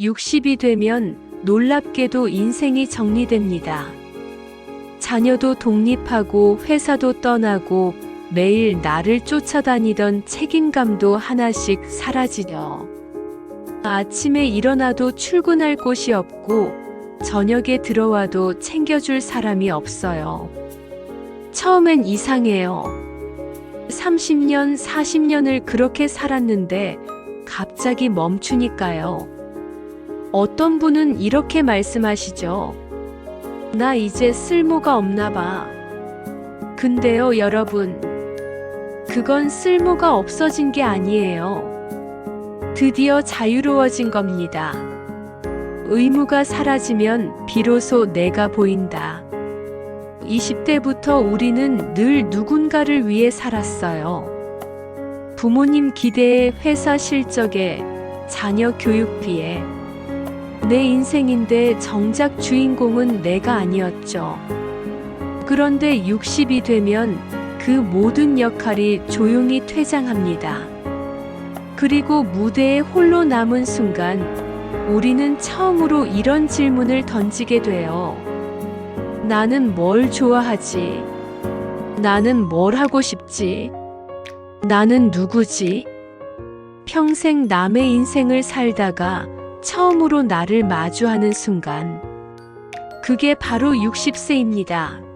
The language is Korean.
60이 되면 놀랍게도 인생이 정리됩니다. 자녀도 독립하고 회사도 떠나고 매일 나를 쫓아다니던 책임감도 하나씩 사라지죠. 아침에 일어나도 출근할 곳이 없고 저녁에 들어와도 챙겨줄 사람이 없어요. 처음엔 이상해요. 30년, 40년을 그렇게 살았는데 갑자기 멈추니까요. 어떤 분은 이렇게 말씀하시죠. 나 이제 쓸모가 없나 봐. 근데요, 여러분. 그건 쓸모가 없어진 게 아니에요. 드디어 자유로워진 겁니다. 의무가 사라지면 비로소 내가 보인다. 20대부터 우리는 늘 누군가를 위해 살았어요. 부모님 기대에 회사 실적에 자녀 교육비에 내 인생인데 정작 주인공은 내가 아니었죠. 그런데 60이 되면 그 모든 역할이 조용히 퇴장합니다. 그리고 무대에 홀로 남은 순간 우리는 처음으로 이런 질문을 던지게 돼요. 나는 뭘 좋아하지? 나는 뭘 하고 싶지? 나는 누구지? 평생 남의 인생을 살다가 처음으로 나를 마주하는 순간. 그게 바로 60세입니다.